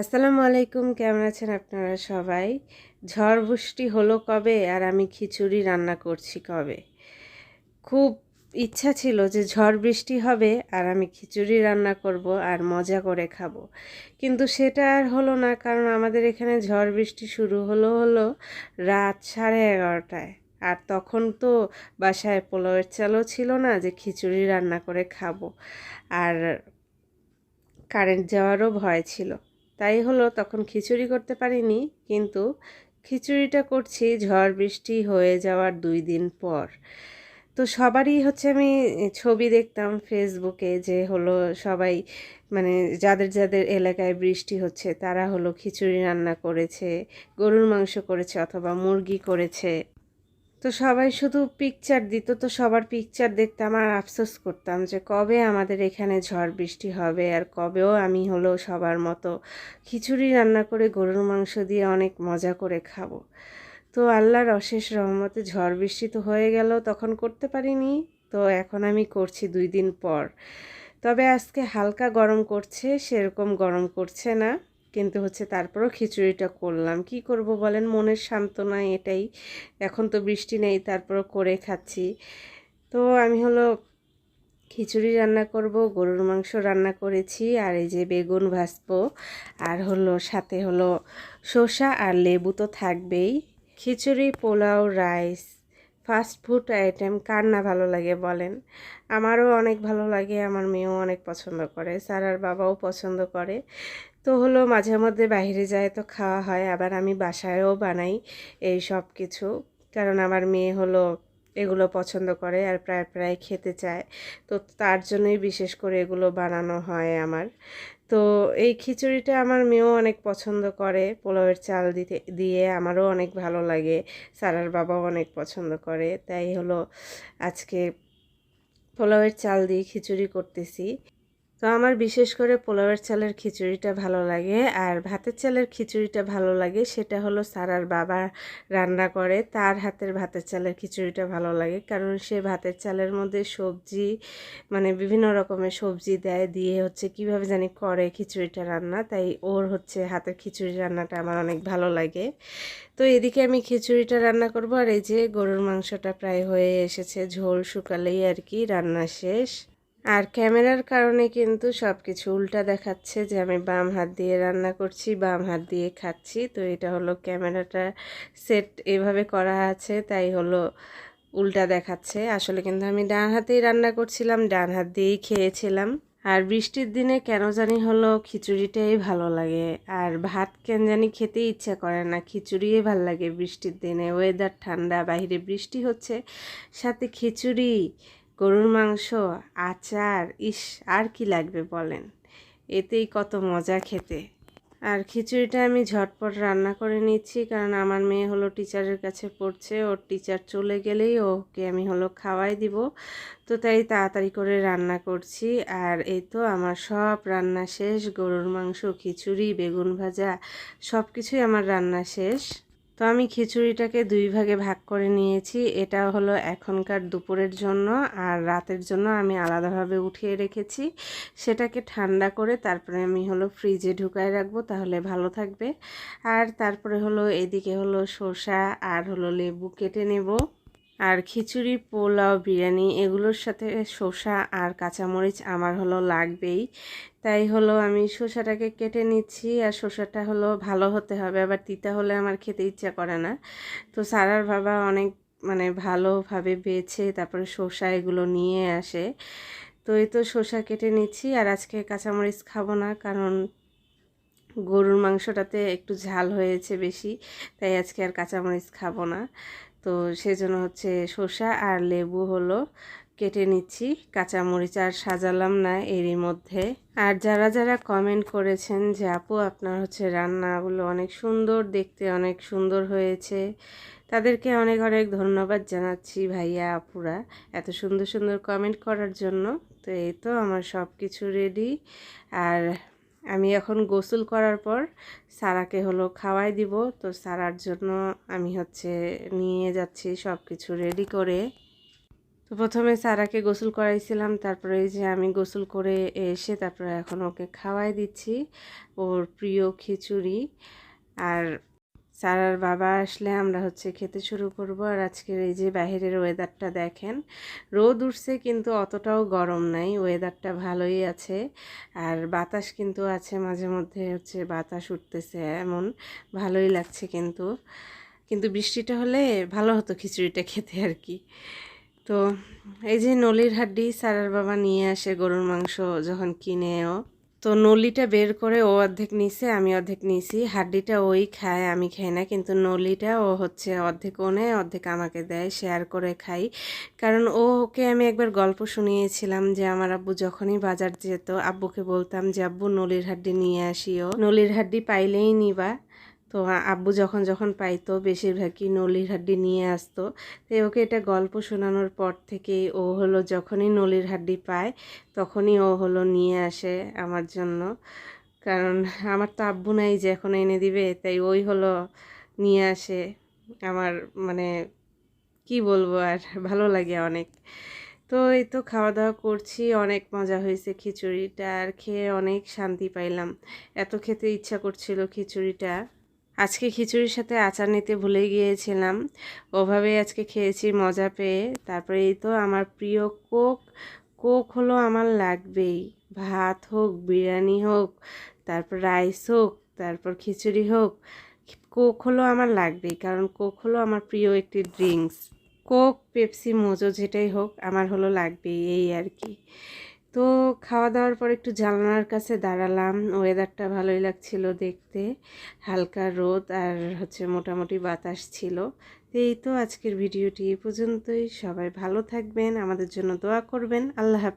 আসসালামু আলাইকুম, কেমন আছেন আপনারা সবাই? ঝড় বৃষ্টি হলো কবে আর আমি খিচুড়ি রান্না করছি কবে? খুব ইচ্ছা ছিল যে ঝড় বৃষ্টি হবে আর আমি খিচুড়ি রান্না করব আর মজা করে খাব। কিন্তু সেটা আর হলো না, কারণ আমাদের এখানে ঝড় বৃষ্টি শুরু হলো হলো রাত সাড়ে এগারোটায়। আর তখন তো বাসায় পোলাওয়ের চালও ছিল না যে খিচুড়ি রান্না করে খাব। আর কারেন্ট যাওয়ারও ভয় ছিল। তাই হলো তখন খিচুড়ি করতে পারিনি, কিন্তু খিচুড়িটা করছি ঝড় বৃষ্টি হয়ে যাওয়ার দুই দিন পর। তো সবারই হচ্ছে আমি ছবি দেখতাম ফেসবুকে যে হলো সবাই মানে যাদের যাদের এলাকায় বৃষ্টি হচ্ছে তারা হলো খিচুড়ি রান্না করেছে, গরুর মাংস করেছে অথবা মুরগি করেছে। তো সবাই শুধু পিকচার দিত, তো সবার পিকচার দেখতাম আর আফসোস করতাম যে কবে আমাদের এখানে ঝড় বৃষ্টি হবে আর কবেও আমি হলো সবার মতো খিচুড়ি রান্না করে গরুর মাংস দিয়ে অনেক মজা করে খাব। তো আল্লাহর অশেষ রহমতে ঝড় বৃষ্টি তো হয়ে গেল, তখন করতে পারিনি। তো এখন আমি করছি দুই দিন পর। তবে আজকে হালকা গরম করছে, সেরকম গরম করছে না। কিন্তু হচ্ছে তারপরও খিচুড়িটা করলাম। কি করব বলেন? মনের সান্ত্বনা এটাই। এখন তো বৃষ্টি নেই, তারপরও করে খাচ্ছি। তো আমি হলো খিচুড়ি রান্না করব, গরুর মাংস রান্না করেছি, আর এই যে বেগুন ভাজবো, আর হলো সাথে হলো শসা আর লেবু তো থাকবেই। Khichdi, pulao, rice fast food item কার না ভালো লাগে বলেন? আমারও অনেক ভালো লাগে, আমার মেয়েও অনেক পছন্দ করে, সারার বাবাও পছন্দ করে। তো হলো মাঝে মধ্যে বাইরে যায় তো খাওয়া হয়, আবার আমি বাসায়ও বানাই এই সব কিছু। কারণ আমার মেয়ে হলো এগুলো পছন্দ করে আর প্রায় প্রায় খেতে চায়। তো তার জন্যই বিশেষ করে এগুলো বানানো হয় আমার। তো এই খিচুড়িটা আমার মেয়েও অনেক পছন্দ করে। পোলাওয়ের চাল দিতে, দিয়ে আমারও অনেক ভালো লাগে। সারার বাবাও অনেক পছন্দ করে। তাই হলো আজকে পোলাওয়ের চাল দিয়ে খিচুড়ি করতেছি। তো আমার বিশেষ করে পোলাওয়ের চালের খিচুড়িটা ভালো লাগে, আর ভাতের চালের খিচুড়িটা ভালো লাগে সেটা হলো সারার বাবা রান্না করে, তার হাতের ভাতের চালের খিচুড়িটা ভালো লাগে, কারণ সে ভাতের চালের মধ্যে সবজি মানে বিভিন্ন রকমের সবজি দেয়, দিয়ে হচ্ছে কীভাবে জানি করে খিচুড়িটা রান্না, তাই ওর হচ্ছে হাতের খিচুড়ি রান্নাটা আমার অনেক ভালো লাগে। তো এদিকে আমি খিচুড়িটা রান্না করব, আর এই যে গরুর মাংসটা প্রায় হয়ে এসেছে, ঝোল শুকালেই আর কি রান্না শেষ। আর ক্যামেরার কারণে কিন্তু সব কিছু উল্টা দেখাচ্ছে যে আমি বাম হাত দিয়ে রান্না করছি, বাম হাত দিয়ে খাচ্ছি। তো এটা হলো ক্যামেরাটা সেট এভাবে করা আছে, তাই হলো উল্টা দেখাচ্ছে। আসলে কিন্তু আমি ডান হাতেই রান্না করছিলাম, ডান হাত দিয়েই খেয়েছিলাম। আর বৃষ্টির দিনে কেন জানি হলো খিচুড়িটাই ভালো লাগে। আর ভাত কেন জানি খেতে ইচ্ছা করে না, খিচুড়িই ভালো লাগে বৃষ্টির দিনে। ওয়েদার ঠান্ডা, বাইরে বৃষ্টি হচ্ছে, সাথে খিচুড়ি। গরুর মাংস, আচার, ইস, আর কি লাগবে বলেন? এতেই কত মজা খেতে। আর খিচুড়িটা আমি ঝটপট রান্না করে নিচ্ছি, কারণ আমার মেয়ে হলো টিচারের কাছে পড়ছে, ওর টিচার চলে গেলেই ওকে আমি হলো খাওয়াই দিব। তো তাই তাড়াতাড়ি করে রান্না করছি, আর এই তো আমার সব রান্না শেষ, গরুর মাংস, খিচুড়ি, বেগুন ভাজা সব কিছুই আমার রান্না শেষ। তো আমি খিচুড়িটাকে দুই ভাগে ভাগ করে নিয়েছি। এটা হলো এখনকার দুপুরের জন্য আর রাতের জন্য আমি আলাদাভাবে উঠিয়ে রেখেছি। সেটাকে ঠান্ডা করে তারপরে আমি হলো ফ্রিজে ঢুকায় রাখব, তাহলে ভালো থাকবে। আর তারপরে হলো এদিকে হলো শসা আর হলো লেবু কেটে নেব। আর খিচুড়ি, পোলাও, বিরিয়ানি এগুলোর সাথে শসা আর কাঁচামরিচ আমার হলো লাগবেই। তাই হলো আমি শসাটাকে কেটে নিচ্ছি আর শসাটা হলো ভালো হতে হবে, আবার তিতা হলে আমার খেতে ইচ্ছা করে না। তো সারার বাবা অনেক মানে ভালোভাবে বেছে তারপরে শসা এগুলো নিয়ে আসে। তো এই তো শসা কেটে নিচ্ছি আর আজকে কাঁচামরিচ খাব না কারণ গরুর মাংসটাতে একটু ঝাল হয়েছে বেশি, তাই আজকে আর কাঁচামরিচ খাব না। তো সেজন্য হচ্ছে শসা আর লেবু হলো কেটে নিচ্ছি, কাঁচামরিচ আর সাজালাম না এরই মধ্যে। আর যারা যারা কমেন্ট করেছেন যে, আপু, আপনার হচ্ছে রান্নাগুলো অনেক সুন্দর, দেখতে অনেক সুন্দর হয়েছে, তাদেরকে অনেক অনেক ধন্যবাদ জানাচ্ছি ভাইয়া, আপুরা, এত সুন্দর সুন্দর কমেন্ট করার জন্য। তো এই তো আমার সব কিছু রেডি আর আমি এখন গোসল করার পর সারাকে হলো খাওয়াই দিব। তো সারার জন্য আমি হচ্ছে নিয়ে যাচ্ছি সব কিছু রেডি করে। তো প্রথমে সারাকে গোসল করাইছিলাম, তারপরে এই যে আমি গোসল করে এসে তারপরে এখন ওকে খাওয়াই দিচ্ছি ওর প্রিয় খিচুড়ি। আর সারার বাবা আসলে আমরা হচ্ছে খেতে শুরু করব। আর আজকের এই যে বাইরের ওয়েদারটা দেখেন, রোদ উঠছে কিন্তু অতটাও গরম নাই ওয়েদারটা ভালোই আছে। আর বাতাস কিন্তু আছে মাঝে মধ্যে হচ্ছে বাতাস উঠতেছে এমন, ভালোই লাগছে কিন্তু। কিন্তু বৃষ্টিটা হলে ভালো হতো খিচুড়িটা খেতে আর কি। তো এই যে নলির হাড্ডি সারার বাবা নিয়ে আসে গরুর মাংস যখন কিনেও। তো নলিটা বের করে ও অর্ধেক নিছে, আমি অর্ধেক নিছি। হাড্ডিটা ওই খায়, আমি খাই না। কিন্তু নলিটা ও হচ্ছে অর্ধেক ও নেয় অর্ধেক আমাকে দেয় শেয়ার করে খাই। কারণ ও ওকে আমি একবার গল্প শুনিয়েছিলাম যে, আমার আব্বু যখনই বাজার যেত, আব্বুকে বলতাম যে, আব্বু, নলির হাড্ডি নিয়ে আসিও। নলির হাড্ডি পাইলেই নিবা। তো আব্বু যখন যখন পাইতো, বেশিরভাগই নলির হাড্ডি নিয়ে আসতো। তো ওকে এটা গল্প শোনানোর পর থেকেই ও হলো, যখনই নলির হাড্ডি পায়, তখনই ও হলো নিয়ে আসে আমার জন্য। কারণ আমার তো আব্বু নাই যে এখন এনে দিবে, তাই ওই হলো নিয়ে আসে। আমার মানে কি বলব আর, ভালো লাগে অনেক। তো এই তো খাওয়া দাওয়া করছি, অনেক মজা হয়েছে খিচুড়িটা, আর খেয়ে অনেক শান্তি পাইলাম। এত খেতে ইচ্ছা করছিল খিচুড়িটা। আজকে খিচুড়ির সাথে আচার নিতে ভুলে গিয়েছিলাম। ওভাবেই আজকে খেয়েছি, মজা পেয়ে। তারপরে এই তো আমার প্রিয় কোক। কোক হলো আমার লাগবেই। ভাত হোক, বিরিয়ানি হোক, তারপর রাইস হোক, তারপর খিচুড়ি হোক, কোক হলো আমার লাগবেই, কারণ কোক হলো আমার প্রিয় একটি ড্রিঙ্কস। কোক, পেপসি, মোজো, যেটাই হোক, আমার হলো লাগবেই, এই আর কি। তো খাওয়া দাওয়ার পর একটু জানলার কাছে দাঁড়ালাম। ওয়েদারটা ভালোই লাগছিল দেখতে। হালকা রোদ আর হচ্ছে মোটামুটি বাতাস ছিল। তো এই তো আজকের ভিডিওটি এই পর্যন্তই। সবাই ভালো থাকবেন, আমাদের জন্য দোয়া করবেন। আল্লাহ হাফেজ।